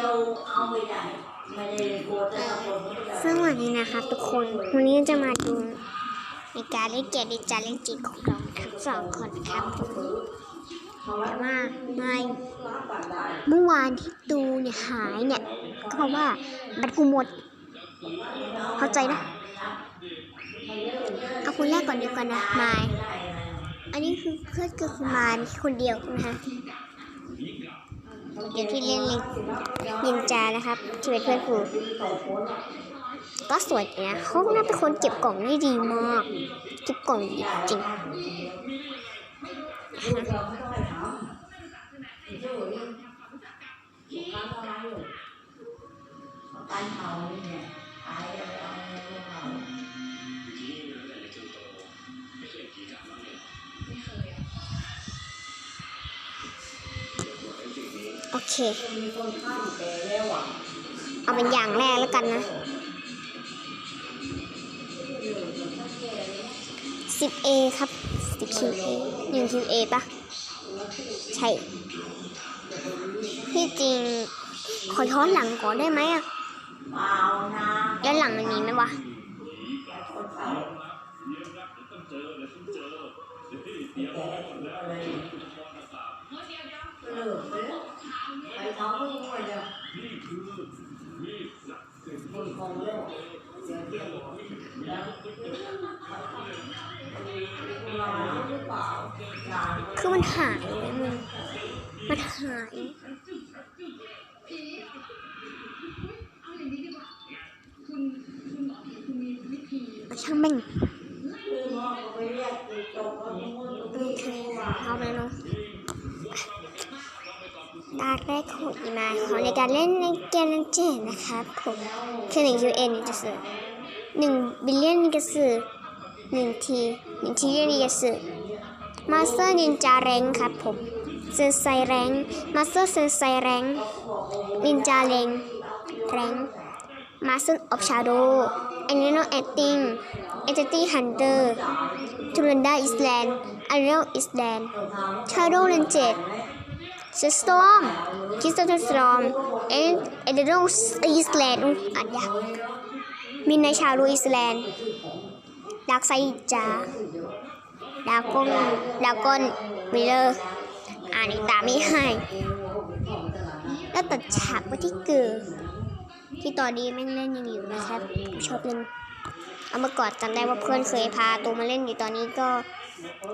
ยวเอาไม่ได้ไม่ได้กลัวแต่ละคนไม่ได้สวัสดีนะครับทุกคน วันนี้จะมาดูในการเล่นเกมในจาเล่นจีของเราทั้งสองคนครับแต่ว่าไม่เมื่อวานที่ดูเนี่ยหายเนี่ยก็เพราะว่าบัตรกูหมด เข้าใจนะเอาคนแรกก่อนดีกว่านะมายอันนี้คือเพื่อนคือคุณมายคนเดียวนะคะ เดี๋ยวที่เล่นเล่นยินจานะครับ ที่เป็นเพื่อนครูก็สวยนะเขาน่าเป็นคนเก็บกล่องได้ดีมาก เก็บกล่องดีจริงการเผา เคมีคนข้ามแก่แล้วอะเอาเป็นอย่างแรกแล้วกันนะ 10A ครับ 10QA 1 QA ปะใช่ ที่จริง ขอย้อนหลังก่อนได้ไหมอะเปล่านะย้อนหลังมันมีไหมวะเผาแก่อะ ไรเลิกไปแล้วไปเผาไม่ไหวแล้วคนคงแล้วเสียเที่ยวแล้วมาหรือเปล่าหลานคือมันหายเลยมึงมันหายช่างแม่ง อีมาของในการเล่นในเกมนั้นเจนะครับผมคือหนึ่ง UN จะสื่อหนึ่งบิลเลียนจะสื่อหนึ่งทีหนึ่งทีเรียนจะสื่อมาสเตอร์นินจาแรงครับผมเซนไซแรงมาสเตอร์เซนไซแรงนินจาแรงแรงมาสเตอร์ออฟชาโดแอนเนโนแอตติงเอเจตี้ฮันเตอร์ทูรันดาอิสแลนด์อารีลอิสแลนด์ชาโดเลนเจ็ด สตอมคริสตัลสตอมเอ็นเอเดโรสอิสแลนด์อ่านยากมินในชาลูอิสแลนด์ดาร์กไซจาดากอนดากอนมิเลอร์อ่านอีกตามไม่ให้ แล้วตัดฉากไปที่เกิดที่ตอนนี้แม่งเล่นยังอยู่นะครับชอบเล่นเอามาก่อนจำได้ว่าเพื่อนเคยพาตัวมาเล่นอยู่ตอนนี้ก็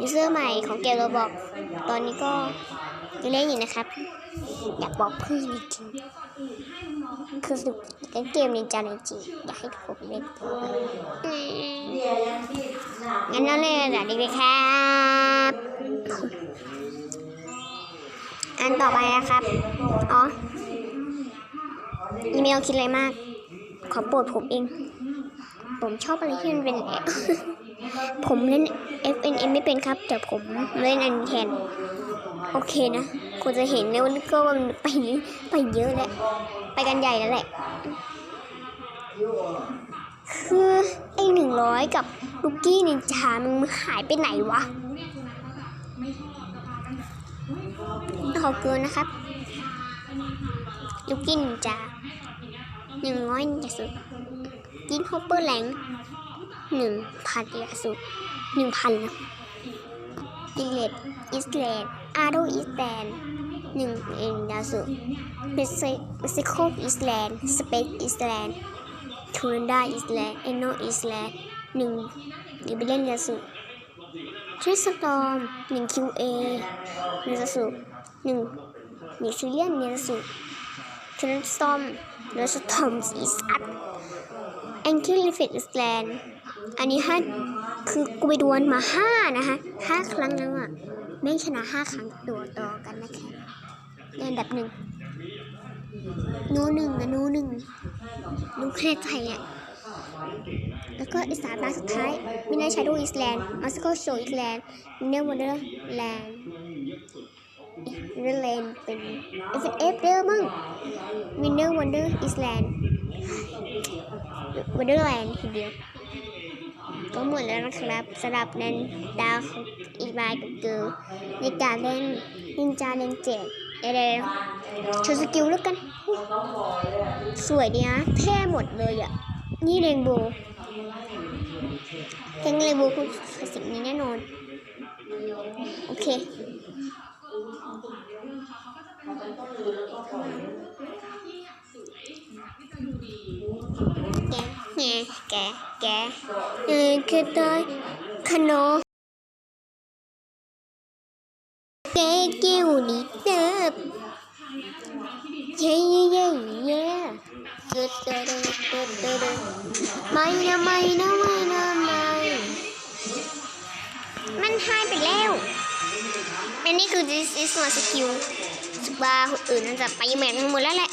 ยูเซอร์ใหม่ของเกมโรบอกตอนนี้ก็ ยังเล่นอยู่นะครับ อยากบอกเพื่อนจริงคือสนุกกับเกมนินจาจริงอยากให้ทุกคนเล่นงั้นเราเล่นระดับเด็กๆครับ อันต่อไปนะครับ อ๋ออีเมลคิดอะไรมาก ขอโปรดผมเอง ผมชอบอะไรที่มันเป็นผมเล่น FNM ไม่เป็นครับ แต่ผมเล่นอันแทน โอเคนะคุณจะเห็นนะว่าก็มันไปไปเยอะแล้วไปกันใหญ่แล้วแหละ คือไอ้หนึ่งร้อยกับลูกกี้นินจามันหายไปไหนวะขอเกินนะครับ ลูกกี้นินจาหนึ่งร้อยนินจาสุดกินฮอปเปอร์แรงหนึ่งพันนินจาสุดหนึ่งพันนะดิเลตอิสแลนด์ อาร์โดอิสแลนด์หนึ่งเอ็นดาสุเมซิโกอิสแลนด์สเปนอิสแลนด์ทูรันดาอิสแลนด์เอโนอิสแลนด์หนึ่งดิบิเลนดาสุทริสตอมหนึ่งคิวเอเนดาสุหนึ่งนิซิเลียนเนดาสุทริสตอมเนดาสุทอมส์อิสอัดแองคิลิฟิตอิสแลนด์อันนี้ห้าคือกูไปดวลมาห้านะคะห้าครั้งแล้วอะ ไม่ชนะห้าครั้งตัวต่อกันนะคะในอันดับหนึ่งนูหนึ่งอะนูหนึ่งนูแค่ใจอะแล้วก็อีสามตาสุดท้ายมินาชาโดอิสแลนด์มาสโกโชอิสแลนด์มินาวันเดอร์แลนด์เรแลนด์เป็น F F เอฟเดอร์มั้งวินเนอร์วันเดอร์อิสแลนด์วันเดอร์แลนด์ทีเดียวก็หมดแล้วนะครับสำหรับนันดาวของ บายกับเกิร์ลในการเล่นนินจาเล่นเจ็ดเดี๋ยวโชว์สกิลแล้วกัน สวยดีนะเท่หมดเลยอะ นี่เรนโบว์แกงเรนโบว์คือสิ่งนี้แน่นอน โอเคแกแกแกแกเออคือตอยขนม เติบเย้เย้เย้เย้เกิดเกิดเกิดเกิดไม่นะไม่นะไม่นะไม่มันหายไปแล้ว อันนี้คือ this is my skill สุบาคนอื่นน่าจะไปแมนหมดแล้วแหละ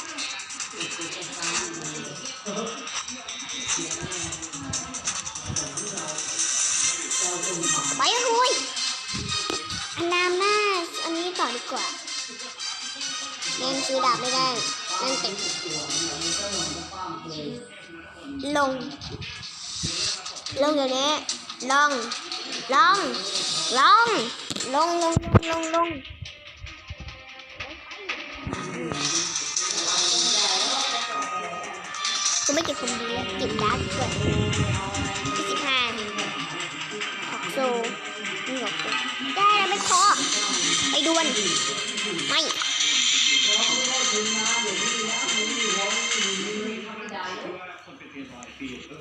เล่นซื้อดาบไม่ได้เล่นเต็มลงลงเดี๋ยวนี้ลงลงลงลงลงลงลงก็ไม่เก็บคนดีแล้วเก็บดาร์กด้วยที่สิบห้าออกโซนี่ออกโซได้แล้วไม่พอไปดวนไม่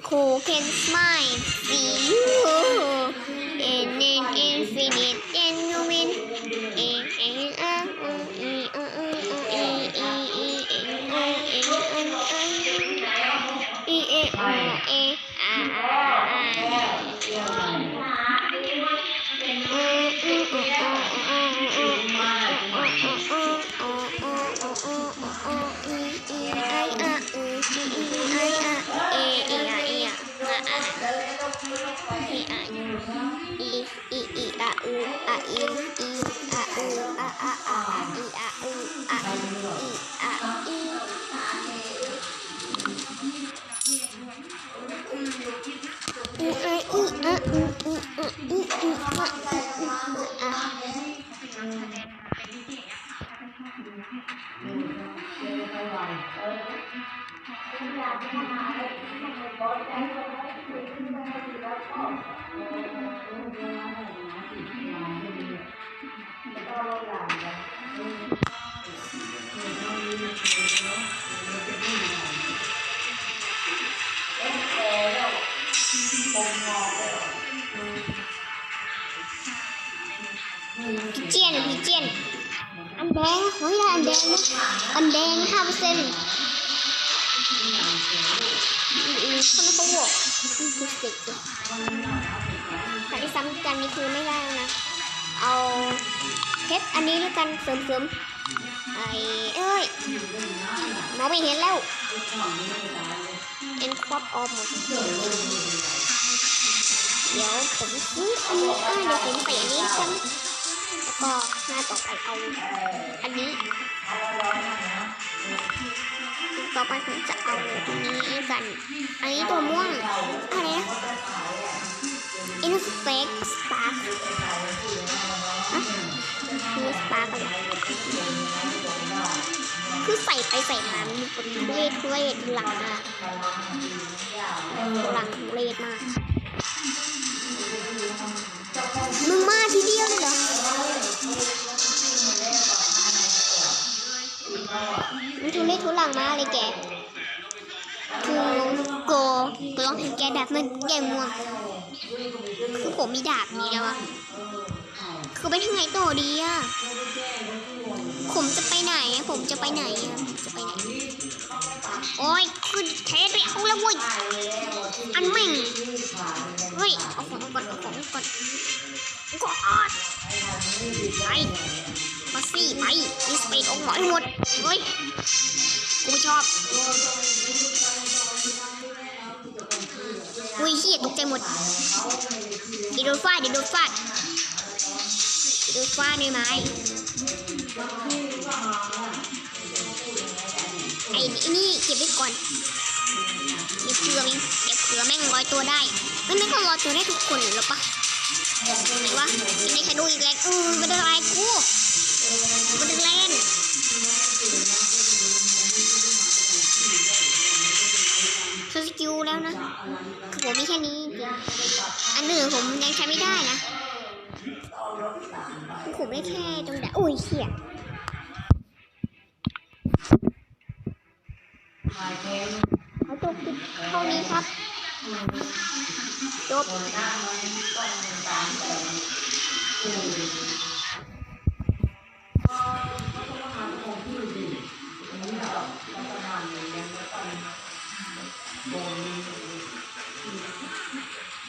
โคเคนสไมล์สี 哦哦哦咦咦咦咦咦咦咦咦咦咦咦咦咦咦咦咦 ดงขอให้ได้อันแดงนะอันแดงห้าเปอร์เซ็นต์คนเขาบอกนี่คือสเต็กแต่ที่ซ้ำกันนี่คือไม่ได้แล้วนะ เอาเพชรอันนี้แล้วกันเสริมๆไอ้เอ้ยมองไม่เห็นแล้วเอ็นครอบออมหมดเดี๋ยวผมซื้ออันนี้เดี๋ยวผมใส่อันนี้กัน ก็หน้าต่อไปเอาอันนี้ ต่อไปผมจะเอาอันนี้กันอันนี้ตัวม่วงอะไรนะ Inspect Spark ฮะคือ Spark อะไรคือใส่ไปใส่มามันมีผลทุเรศทุเรศหลังมากหลังเรศมาก มึงมาทีเดียวเลยเหรอมันทุเรศทุลังมาเลยแกคือโกโกลองเห็นแกดาบมันแกม่วงคือผมมีดาบนี้แล้วอะคือไปทางไหนต่อดีอะผมจะไปไหนอะผมจะไปไหนอะจะไปไหน โอ้ย คือเทไปเอาแล้วเว้ยอันแม่งเฮ้ยเอาของก่อนเอาของก่อนกอนไปมาสิไปนี่สเปนเอาหมอยหมดเฮ้ยกูไม่ชอบอุ้ยเฮียตกใจหมดเดี๋ยวโดนฟาดเดี๋ยวโดนฟาดเดี๋ยวโดนฟาดด้วยไม้ไอ้นี่เก็บไว้ก่อน เผื่อมีเดี๋ยวเผื่อแม่งลอยตัวได้ไม่แม่งก็ลอยตัวได้ทุกคนหรอปะไหนวะในใครดูอีกแล้วเออมันอะไรกูมันเล่นสกิลแล้วนะคือผมมีแค่นี้อันอื่งผมยังใช้ไม่ได้นะคือผมไม่แค่ตรงดาโอ้ยเขี่ยถ่เพล จบเท่านี้ครับ จบ